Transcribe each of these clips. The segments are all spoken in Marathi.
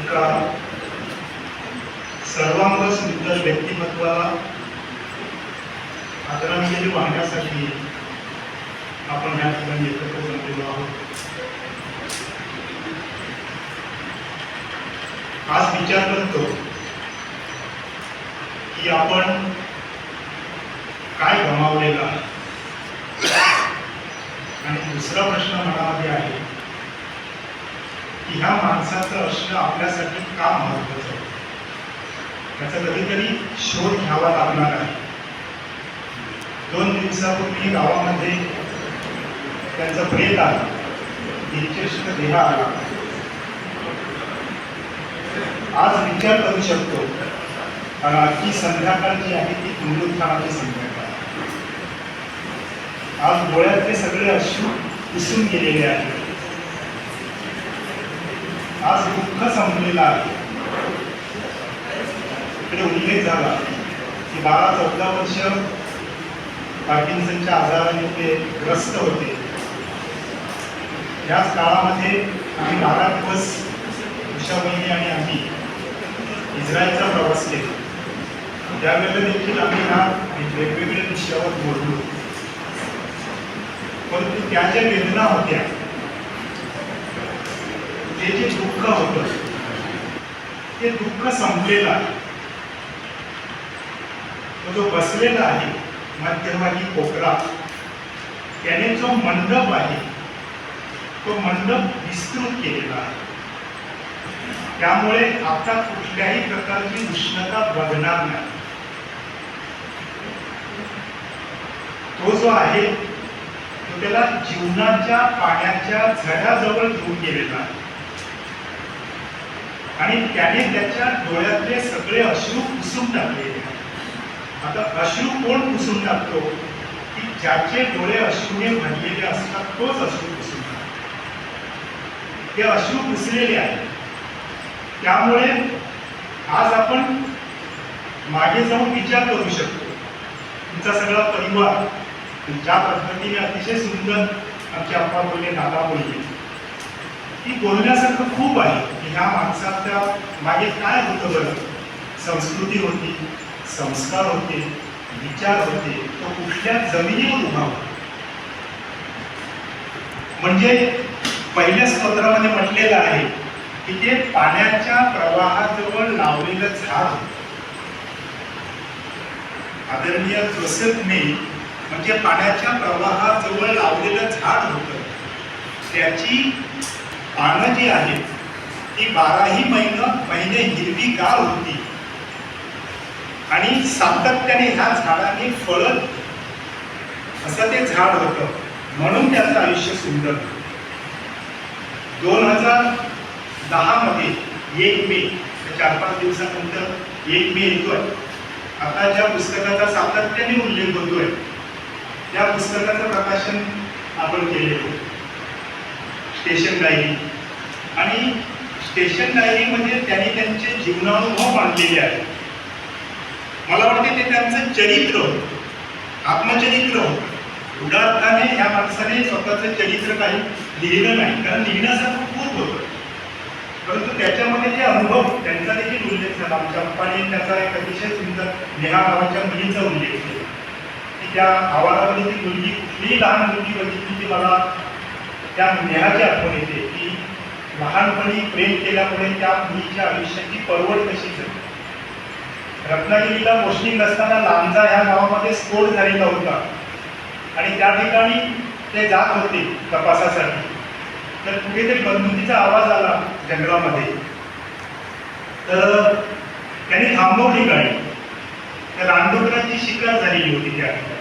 एका सर्वांग सुंदर व्यक्तिमत्वाला आदरांजली वाहण्यासाठी आपण या ठिकाणी एकत्र जमलेलो आहोत. आज विचार करतो की आपण काय गमावलेला आहे? आणि दुसरा प्रश्न मनामध्ये आहे ह्या माणसाचं असणं आपल्यासाठी का महत्वाचं आहे. त्याचा कधीतरी शोध घ्यावा लागणार आहे. दोन दिवसापूर्वी गावामध्ये त्यांचं प्रेत आला. निश्चिष्ट देह आला. आज विचार करू शकतो. की संध्याकाळ जी आहे ती हिंदुस्थानाची संध्याकाळ. आज डोळ्यातले सगळे अश्रू पुसून गेलेले आहेत. आज दुःख संपलेला आहे. इकडे उल्लेख झाला की बारा चौदा वर्ष पार्किन्सनच्या आजाराने ते ग्रस्त होते. याच काळामध्ये आम्ही बारा दिवस उषा बहिणी आणि आम्ही इस्रायलचा प्रवास केला. त्यावेळेला देखील आम्ही ह्या वेगवेगळ्या विषयावर बोललो. परंतु त्या ज्या वेदना होत्या ते जे दुःख होतं ते दुःख संपलेलं आहे. तो जो बसलेला आहे मध्यभागी कोपरा त्याने जो मंडप आहे तो मंडप विस्तृत केलेला आहे. त्यामुळे आता कुठल्याही प्रकारची उष्णता बघणार नाही. तो जो आहे तो त्याला जीवनाच्या पाण्याच्या झऱ्याजवळ घेऊन गेलेला आहे. आणि त्याने त्याच्या डोळ्यातले सगळे अश्रू पुसून टाकलेले आहेत. आता अश्रू कोण पुसून टाकतो? की ज्याचे डोळे अश्रूने भरलेले असतात तोच अश्रू पुसून टाकतो. ते अश्रू पुसलेले आहेत. त्यामुळे आज आपण मागे जाऊन विचार करू शकतो. तुमचा सगळा परिवार ज्या पद्धतीने अतिशय सुंदर आमचे अप्पा बोलले दादा बोलले ती बोलण्यासारखं खूप आहे की ह्या माणसाच्या मागे काय होतं बरं? संस्कृती होती संस्कार होते विचार होते तो कुठल्या जमिनीवर उभा होता? म्हणजे पहिल्या स्तोत्रामध्ये म्हटलेलं आहे की ते पाण्याच्या प्रवाहाजवळ लावलेलं झाड होतं. आदरणीय जोसेफ मे म्हणजे पाण्याच्या प्रवाहाजवळ लावलेलं झाड होतं. त्याची पानं जी आहेत ती बाराही महिनं महिने हिरवी गार होती. आणि सातत्याने ह्या झाडाने फळत असं ते झाड होतं. म्हणून त्याचं आयुष्य सुंदर. होतं. दोन हजार दहा मध्ये एक मे चार पाच दिवसानंतर एक मे येतोय. आता ज्या पुस्तकाचा सातत्याने उल्लेख होतोय त्या पुस्तकाचं प्रकाशन आपण केलेलं स्टेशन डायरी. आणि स्टेशन डायरीमध्ये म्हणजे त्यांनी त्यांचे जीवनानुभव मांडलेले आहेत. मला वाटते ते त्यांचं चरित्र आत्मचरित्र उदाहरणाने उदार्थाने ह्या माणसाने स्वतःचं चरित्र काही लिहिलं नाही. कारण लिहिण्यासारखं खूप होतं. परंतु त्याच्यामध्ये जे अनुभव त्यांचा देखील उल्लेख झाला. आमच्या पप्पाने त्याचा एक अतिशय सुंदर नेहा नावाच्या मुलीचा उल्लेख केला. की त्या आवारामध्ये ती मुलगी कुठलीही लहान मुलगी बघितली ती मला त्या नेहाची आठवण येते. की लहानपणी प्रेम केल्यामुळे त्या मुलीच्या आयुष्याची परवड कशी झाली? रत्नागिरीला पोस्टिंग असताना लांजा ह्या गावामध्ये स्फोट झालेला होता. आणि त्या ठिकाणी ते जात होते तपासासाठी. तर कुठेतरी बंदुकीचा आवाज आला जंगलामध्ये. तर त्यांनी थांबवली गाडी. तर रानडोकरांची शिकार झालेली होती त्या ठिकाणी.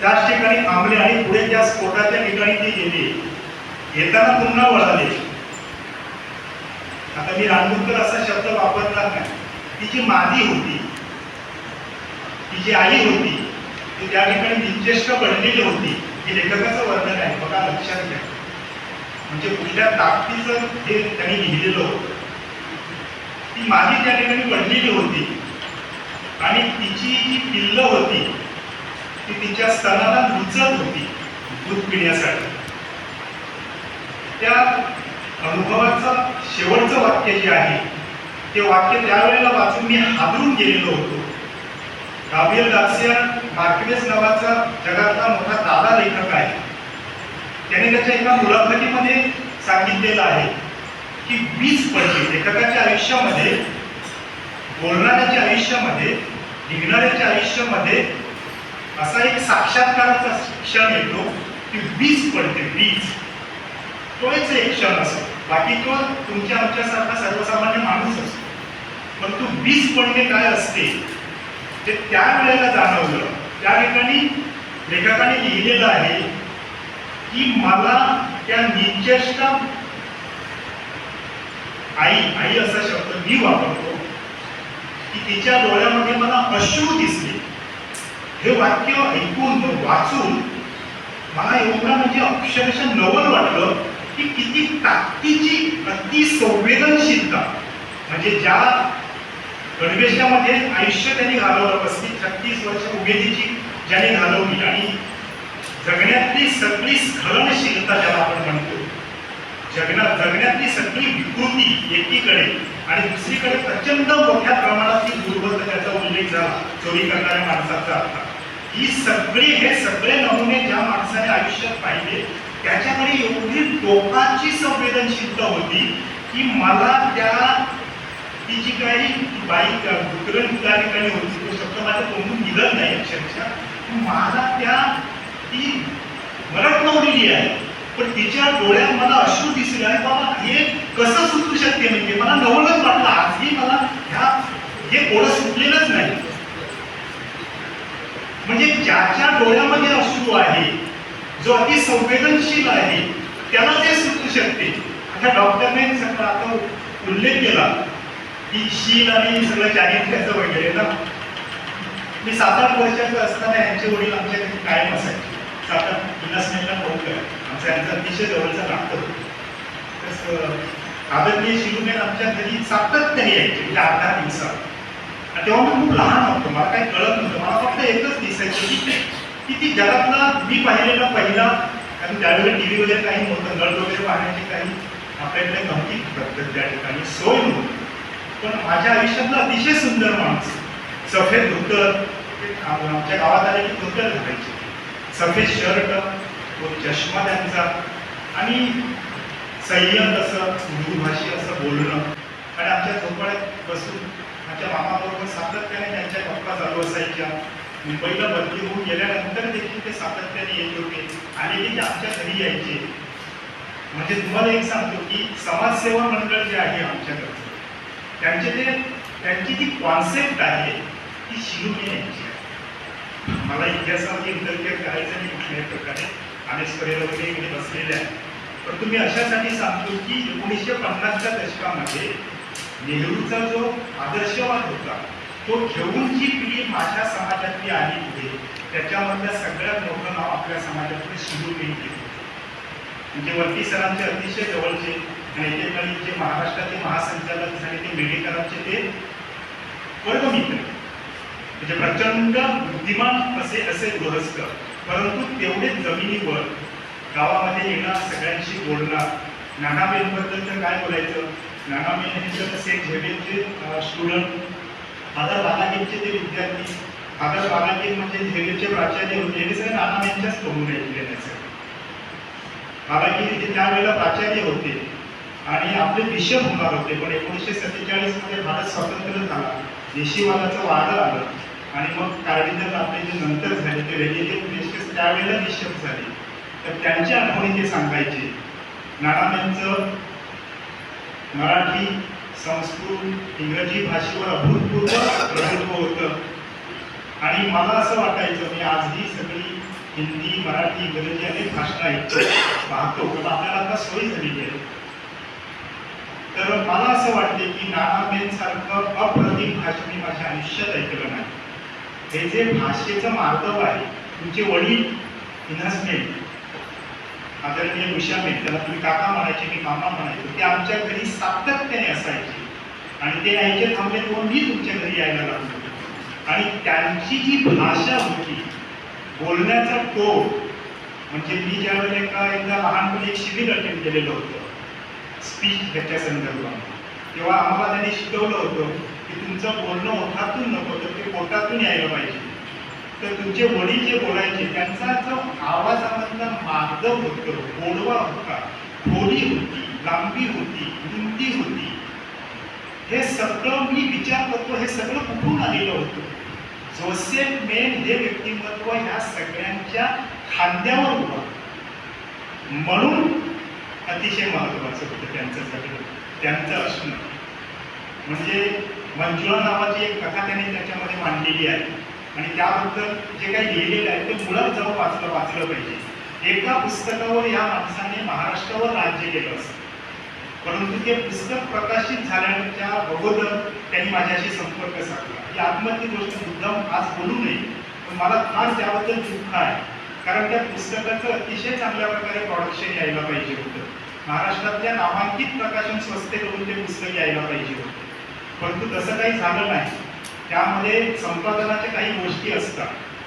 त्याच ठिकाणी थांबले आणि पुढे त्या स्फोटाच्या ठिकाणी ते गेले. येताना पुन्हा वळाले आता मी रानडुक्कर असा शब्द वापरला नाही. तिची मादी होती तिची आई होती ती त्या ठिकाणी निश्चेष्ट पडलेली होती हे लेखकाचं वर्णन आहे. बघा लक्षात घ्या. म्हणजे कुठल्या ताकदीचं हे त्यांनी लिहिलेलं होतं. ती मादी त्या ठिकाणी पडलेली होती आणि तिची जी पिल्लं होती ती तिच्या स्तनाला रुचत होती दूध पिण्यासाठी. त्या अनुभवाचं शेवटचं वाक्य जे आहे ते वाक्य त्यावेळेला वाचून मी हादरून गेलेलो होतो. गाब्रिएल गार्सिया मार्केस नावाचा जगातला मोठा दादा लेखक आहे. त्याने त्याच्या एका मुलाखतीमध्ये सांगितलेलं आहे की वीस पडते लेखकाच्या आयुष्यामध्ये बोलणाऱ्याच्या आयुष्यामध्ये लिहिणाऱ्याच्या आयुष्यामध्ये असा एक साक्षात्काराचा क्षण येतो की वीज पडते वीज तो एक एक क्षण असेल. बाकी तो तुमच्या आमच्यासारखा सर्वसामान्य माणूस असतो पण तो वीज पडणे काय असते ते त्या वेळेला जाणवलं. त्या ठिकाणी लेखकाने लिहिलेलं आहे की मला त्या निचेष्टा आई आई असा शब्द मी वापरतो की तिच्या डोळ्यामध्ये मला अश्रू दिसले. हे वाक्य ऐकून वाचून मला एवढं म्हणजे अक्षरशः नवल वाटलं. की किती ताकदीची अति संवेदनशीलता. म्हणजे ज्या गणवेशामध्ये आयुष्य त्यांनी घालवलं पस्तीस छत्तीस वर्ष उमेदीची ज्याने घालवली आणि जगण्यातली सगळी स्खलनशीलता ज्याला आपण म्हणतो जगण्यात जगण्यातली सगळी विकृती एकीकडे आणि दुसरीकडे प्रचंड मोठ्या प्रमाणात ती दुर्बलता त्याचा उल्लेख झाला चोरी करणाऱ्या माणसाचा अर्थ ही सगळी हे सगळे नमुने ज्या माणसाने आयुष्यात पाहिले त्याच्याकडे एवढी टोकाची संवेदनशीलता होती की मला त्या ती जी काही बाई उतरण त्या ठिकाणी होती तो शब्द माझ्या तोंडून निघत नाही अक्षरशः. मला त्या ती मरत आहे. पण तिच्या डोळ्यात मला अश्रू दिसले आणि बाबा हे कसं सुटू शकते म्हणजे? मला नवलच वाटलं. आजही मला ह्या हे कोडं सुटलेलंच नाही. म्हणजे ज्याच्या डोळ्यामध्ये अश्रू आहे जो अति संवेदनशील आहे त्याला ते सुटू शकते. आता डॉक्टरने सगळं आता उल्लेख केला की शील आणि सगळं चारित्र्याचं वगैरे ना. मी सात आठ वर्षाचं असताना यांचे वडील आमच्या घरी कायम असायचे. सात आठ विलासनेला फोन कर आमचा यांचा अतिशय जवळचा नातं. होतं तसं आदरणीय शिवमेन आमच्या घरी सातत्याने यायचे म्हणजे अर्धा दिवसात. तेव्हा मी खूप लहान होतो. मला काही कळत नव्हतं. मला फक्त एकच दिसायचं की की ती जगातला मी पाहिलेला पहिला कारण त्यावेळेला टी व्ही वगैरे काही नव्हतं नळ वगैरे पाहण्याची काही आपल्याकडे नव्हती पद्धत त्या ठिकाणी सोय नव्हती. पण माझ्या आयुष्यातलं अतिशय सुंदर माणूस सफेद धोतर ते आमच्या गावात आले की धोतर घालायचे. सफेद शर्ट तो चष्मा त्यांचा आणि संयम असं मृदुभाषी असं बोलणं. आणि आमच्या झोपाळ्यात बसून माझ्या मामाबरोबर सातत्याने त्यांच्या गप्पा चालू असायच्या. मुंबईला बदली होऊन गेल्यानंतर देखील ते सातत्याने येत होते. आणि ते आमच्या घरी यायचे म्हणजे तुम्हाला एक सांगतो की समाजसेवा मंडळ जे आहे आमच्याकडचं त्यांचे ते त्यांची जी कॉन्सेप्ट आहे ती शिलुमे यांची आहे. मला इतिहासामध्ये इंटरफिअर करायचं नाही कुठल्याही प्रकारे. अनेक वगैरे इकडे बसलेले आहे पण तुम्ही अशासाठी सांगतो की एकोणीसशे पन्नासच्या दशकामध्ये नेहरूचा जो आदर्शवाद होता तो घेऊन जी पिढी माझ्या समाजातली आली पुढे त्याच्यामधल्या सगळ्यात मोठं नाव आपल्या समाजातलं शिलुमे घेतलं म्हणजे वरती सरांचे अतिशय जवळचे आणि एकेकाळी जे महाराष्ट्राचे महासंचालक झाले ते मेडेकरांचे ते वर्गमित्र. म्हणजे प्रचंड बुद्धिमान असे असे गृहस्थ परंतु तेवढे जमिनीवर गावामध्ये येणार सगळ्यांशी बोलणार. नानाबेनबद्दल तर काय बोलायचं? नानाबेन हे तर सेंट झेवियरचे स्टुडंट दादा बालाजींचे ते विद्यार्थी फादर बालाजी म्हणजे झेडचे प्राचार्य होते हे सगळे नानाबेनच्याच करून ऐकलेले सगळे. बालाजी तिथे त्यावेळेला प्राचार्य होते आणि आपले बिशप होणार होते पण एकोणीसशे सत्तेचाळीसमध्ये भारत स्वातंत्र्य झाला. देशीवादाचं वादळ आलं आणि मग कार्डिनल आपले जे नंतर झाले ते रेलिजियन मिनिस्टर्स त्यावेळेला बिशप झाले. तर त्यांची आठवणी ते सांगायचे नानांचं मराठी संस्कृत इंग्रजी भाषेवर अभूतपूर्व प्रभुत्व होतं. आणि मला असं वाटायचं मी आजही सगळी हिंदी मराठी इंग्रजी अनेक भाषा ऐकतो पाहतो पण आपल्याला आता सोयी झालेली आहे. तर मला असं वाटते की नानाबेन सारखं अप्रतिम भाषण मी माझ्या आयुष्यात ऐकलं नाही. हे जे भाषेचं मार्दव आहे तुमचे वडील इन्व्हेस्टमेंट आदरणीय उषाबेन त्याला तुम्ही काका म्हणायचे मी मामा म्हणायचो ते आमच्या घरी सातत्याने असायचे. आणि ते यायचे थांबले तेव्हा मी तुमच्या घरी यायला लागलो. आणि त्यांची जी भाषा होती बोलण्याचा टोक म्हणजे मी ज्यावेळेला एका एकदा लहानपणी एक शिबिर अटेंड केलेलं होतं स्पीच ह्याच्या संदर्भात तेव्हा आम्हाला त्यांनी शिकवलं होतं की तुमचं बोलणं ओठातून नको तर ते पोटातून यायला पाहिजे. तर तुमचे वडील जे बोलायचे त्यांचा जो आवाजामधला मार्ग होतं गोडवा होता थोडी होती लांबी होती रुंदी होती हे सगळं मी विचार करतो हे सगळं कुठून आलेलं होतं? जोसेफ मेन हे व्यक्तिमत्व ह्या सगळ्यांच्या खांद्यावर उभा म्हणून अतिशय महत्वाचं होतं त्यांचं सगळं त्यांचं असणं. म्हणजे मंजुळा नावाची एक कथा त्यांनी त्याच्यामध्ये मांडलेली आहे. आणि त्याबद्दल जे काही लिहिलेलं आहे ते मुळात जाऊन वाचलं वाचलं पाहिजे. एका पुस्तकावर या माणसाने महाराष्ट्रावर राज्य केलं असतं. परंतु ते पुस्तक प्रकाशित झाल्याच्या अगोदर त्यांनी माझ्याशी संपर्क साधला. ही आत्महत्या गोष्ट मुद्दाम आज बोलू नये पण मला फार त्याबद्दल दुःख आहे. कारण त्या पुस्तकाचं अतिशय चांगल्या प्रकारे प्रॉडक्शन यायला पाहिजे होतं. महाराष्ट्रातल्या नामांकित प्रकाशन संस्थेकडून ते पुस्तक यायला पाहिजे होतं. परंतु तसं काही झालं नाही. त्यामध्ये संपादनाच्या काही गोष्टी असतात.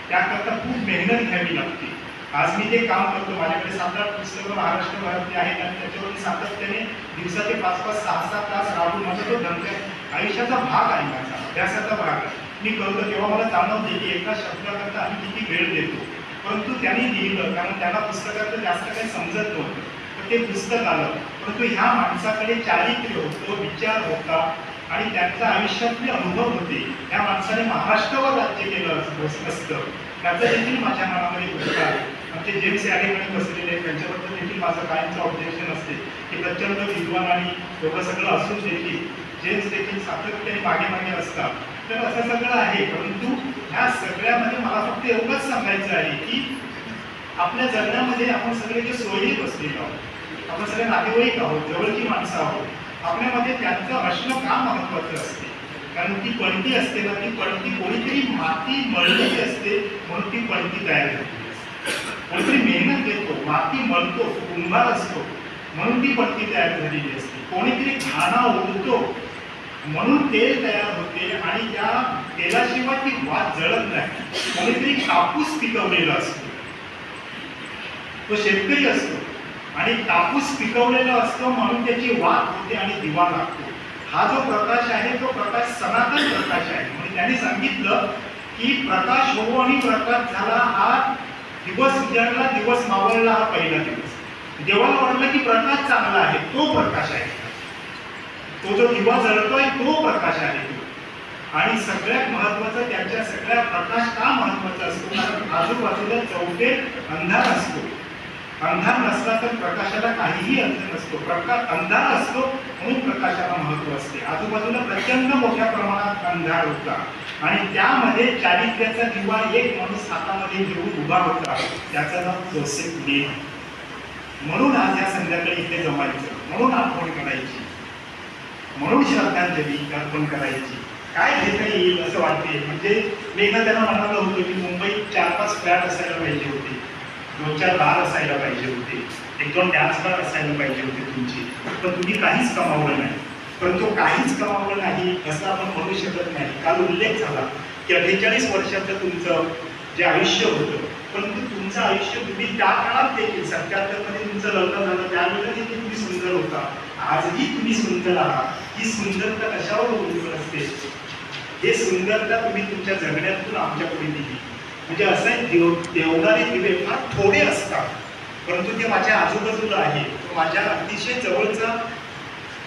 त्याकरता खूप मेहनत घ्यावी लागते. आज मी जे काम करतो माझ्याकडे सात आठ पुस्तकं महाराष्ट्रभरातली आहेत आणि त्याच्यावर मी सातत्याने दिवसाचे पाच पाच सहा सहा तास राबून माझा तो धंदा आयुष्याचा भाग आहे माझा अभ्यासाचा भाग आहे. मी करतो तेव्हा मला जाणवते की एका शब्दाकरता आम्ही किती वेळ देतो. परंतु त्यांनी लिहिलं कारण त्याला पुस्तकाचं जास्त काही समजत नव्हतं. तर ते पुस्तक आलं. परंतु ह्या माणसाकडे चारित्र्य होतं विचार होता. आणि त्यांच्या आयुष्यातले अनुभव होते. त्या माणसाने महाराष्ट्रावर राज्य केलं असतं. त्याचं देखील माझ्या मनामध्ये गोष्ट आहे आमचे जेम्स या ठिकाणी बसलेले आहेत. त्यांच्याबद्दल देखील माझं कायमचं ऑब्जेक्शन असते. की प्रचंड विद्वान आणि एवढं सगळं असून देखील जेम्स देखील सातत्याने मागे मागे असतात. तर असं सगळं आहे. परंतु ह्या सगळ्यामध्ये मला फक्त एवढंच सांगायचं आहे की आपल्या जगण्यामध्ये आपण सगळे जे सोयी बसलेलो आहोत आपण सगळे नातेवाईक आहोत जवळची माणसं आहोत आपल्यामध्ये त्यांचं असणं का महत्वाचं असते? कारण ती पणती असते ना ती पणती कोणीतरी माती मळलेली असते म्हणून ती पणती तयार झालेली असते कोणीतरी मेहनत घेतो माती मळतो कुंभार असतो म्हणून ती पणती तयार झालेली असते. कोणीतरी खाना ओढतो म्हणून तेल तयार होते आणि त्या तेलाशिवाय ती वाद जळत नाही. कोणीतरी कापूस पिकवलेला असतो. तो शेतकरी असतो. आणि कापूस पिकवलेला असतो म्हणून त्याची वाद होते आणि दिवा लागतो. हा जो प्रकाश आहे तो प्रकाश सनातन प्रकाश आहे. म्हणजे त्यांनी सांगितलं की प्रकाश हो आणि प्रकाश झाला हा दिवस उजाडला दिवस मावळला हा पहिला दिवस. देवाला वाटलं की प्रकाश चांगला आहे तो प्रकाश आहे. तो जो दिवा जळतोय तो प्रकाश आहे. आणि सगळ्यात महत्वाचं त्यांच्या सगळ्या प्रकाश का महत्त्वाचा असतो? कारण आजूबाजूला चौथे अंधार असतो. अंधार नसला तर प्रकाशाला काहीही अर्थ नसतो. प्रकाश अंधार असतो म्हणून प्रकाशाला महत्त्व असते. आजूबाजूला प्रचंड मोठ्या प्रमाणात अंधार होता. आणि त्यामध्ये चारित्र्याचा दिवा एक माणूस हातामध्ये घेऊन उभा होता. त्याचं नाव जोसेफ लेन. म्हणून आज या संध्याकाळी इथे जमायचं. म्हणून आठवण करायची. म्हणून श्रद्धांजली अर्पण करायची. काय घेता येईल असं वाटते? म्हणजे मी एकदा त्यांना म्हणालो होतं की मुंबईत चार पाच फ्लॅट असायला पाहिजे होते. दोन चार बार असायला पाहिजे होते. एक दोन डॅन्स बार असायला पाहिजे होते तुमची. पण तुम्ही काहीच कमावलं नाही. परंतु काहीच कमावलं नाही असं आपण म्हणू शकत नाही. काल उल्लेख झाला की अठ्ठेचाळीस वर्षाचं तुमचं जे आयुष्य होतं परंतु तुमचं आयुष्य तुम्ही त्या काळात देखील सत्याहत्तरमध्ये तुमचं लग्न झालं त्यावेळेला देखील तुम्ही सुंदर होता. आजही तुम्ही सुंदर आहात. ही सुंदरता कशावर अवलंबून असते? हे सुंदरता तुम्ही तुमच्या जगण्यातून आमच्याकडे दिली म्हणजे असं आहे, देव देवणारे दिवे फार थोडे असतात. परंतु ते माझ्या आजूबाजूला आहे. तो माझ्या अतिशय जवळचा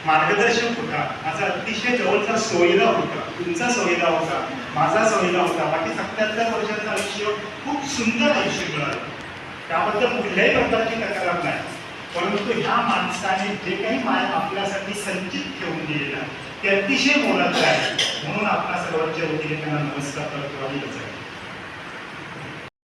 मार्गदर्शक होता. माझा अतिशय जवळचा सोयीला होता. तुमचा सोयीला होता. माझा सोयीला होता. बाकी सत्याहत्तर वर्षाचं आयुष्य खूप सुंदर आयुष्य मिळालं. त्याबद्दल कुठल्याही प्रकारची तक्रार नाही. परंतु ह्या माणसाने जे काही माय आपल्यासाठी संचित ठेवून दिलेलं ते अतिशय मोलाचं आहे. म्हणून आपल्या सर्वांच्या वतीने त्यांना नमस्कार करतो आणि